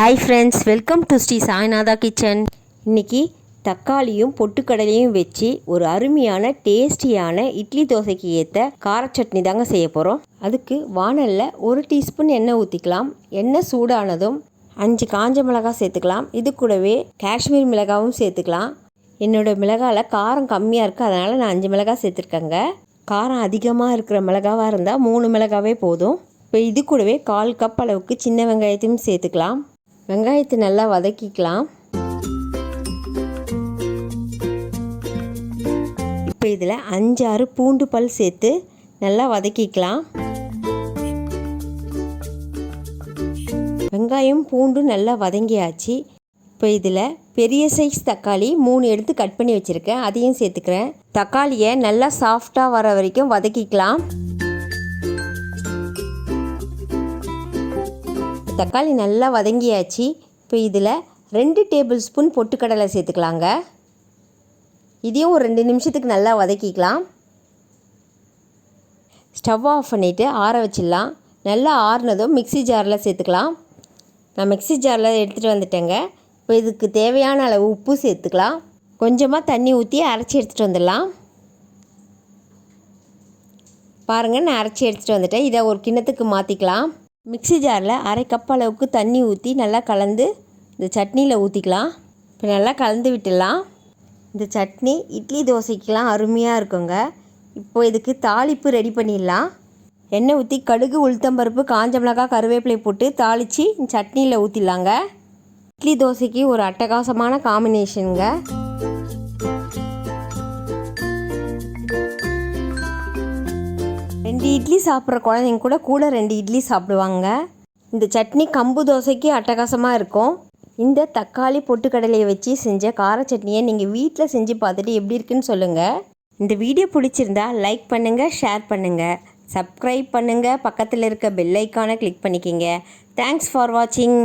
Hi friends welcome to Sri Sainatha kitchen இன்றைக்கி தக்காளியும் பொட்டுக்கடலையும் வச்சு ஒரு அருமையான டேஸ்டியான இட்லி தோசைக்கு ஏற்ற கார சட்னி தாங்க செய்ய போகிறோம் அதுக்கு வாணலில் ஒரு டீஸ்பூன் எண்ணெய் ஊற்றிக்கலாம் எண்ணெய் சூடானதும் அஞ்சு காஞ்ச மிளகாய் சேர்த்துக்கலாம். இது கூடவே காஷ்மீர் மிளகாவும் சேர்த்துக்கலாம். என்னோட மிளகாயில் காரம் கம்மியாக இருக்குது அதனால் நான் அஞ்சு மிளகாய் சேர்த்துருக்கேங்க. காரம் அதிகமாக இருக்கிற மிளகாவாக இருந்தால் மூணு மிளகாவே போதும். இப்போ இது கூடவே கால் கப் அளவுக்கு சின்ன வெங்காயத்தையும் சேர்த்துக்கலாம். வெங்காயத்தை நல்லா வதக்கிக்கலாம். இப்போ இதில் அஞ்சாறு பூண்டு பல் சேர்த்து நல்லா வதக்கிக்கலாம். வெங்காயம் பூண்டு நல்லா வதங்கியாச்சு. இப்போ இதில் பெரிய சைஸ் தக்காளி மூணு எடுத்து கட் பண்ணி வச்சுருக்கேன். அதையும் சேர்த்துக்கிறேன். தக்காளியை நல்லா சாஃப்டாக வர வரைக்கும் வதக்கிக்கலாம். தக்காளி நல்லா வதங்கியாச்சு. இப்போ இதில் ரெண்டு டேபிள் ஸ்பூன் பொட்டுக்கடலை சேர்த்துக்கலாங்க. இதையும் ஒரு ரெண்டு நிமிஷத்துக்கு நல்லா வதக்கிக்கலாம். ஸ்டவ் ஆஃப் பண்ணிவிட்டு ஆற வச்சிடலாம். நல்லா ஆறுனதும் மிக்ஸி ஜாரில் சேர்த்துக்கலாம். நான் மிக்ஸி ஜாரில் எடுத்துகிட்டு வந்துட்டேங்க. இப்போ இதுக்கு தேவையான அளவு உப்பு சேர்த்துக்கலாம். கொஞ்சமாக தண்ணி ஊற்றி அரைச்சி எடுத்துகிட்டு வந்துடலாம். பாருங்கள் நான் அரைச்சி எடுத்துகிட்டு வந்துட்டேன். இதை ஒரு கிண்ணத்துக்கு மாற்றிக்கலாம். மிக்ஸி ஜாரில் அரை கப் அளவுக்கு தண்ணி ஊற்றி நல்லா கலந்து இந்த சட்னியில் ஊற்றிக்கலாம். இப்போ நல்லா கலந்து விட்டுடலாம். இந்த சட்னி இட்லி தோசைக்கெலாம் அருமையாக இருக்குங்க. இப்போ இதுக்கு தாளிப்பு ரெடி பண்ணிடலாம். எண்ணெய் ஊற்றி கடுகு உளுத்தம்பருப்பு காஞ்ச மிளகாய் கருவேப்பிலை போட்டு தாளித்து சட்னியில் ஊற்றிடலாங்க. இட்லி தோசைக்கு ஒரு அட்டகாசமான காம்பினேஷனுங்க ரெண்டு இட்லி சாப்பிட்ற குழந்தைங்க கூட கூட ரெண்டு இட்லி சாப்பிடுவாங்க. இந்த சட்னி கம்பு தோசைக்கு அட்டகாசமாக இருக்கும். இந்த தக்காளி பொட்டுக்கடலையை வச்சு செஞ்ச கார சட்னியை நீங்கள் வீட்டில் செஞ்சு பார்த்துட்டு எப்படி இருக்குன்னு சொல்லுங்கள் இந்த வீடியோ பிடிச்சிருந்தா லைக் பண்ணுங்கள் ஷேர் பண்ணுங்கள் சப்ஸ்கிரைப் பண்ணுங்கள் பக்கத்தில் இருக்க பெல் ஐக்கானை கிளிக் பண்ணிக்கிங்க. தேங்க்ஸ் ஃபார் வாட்சிங்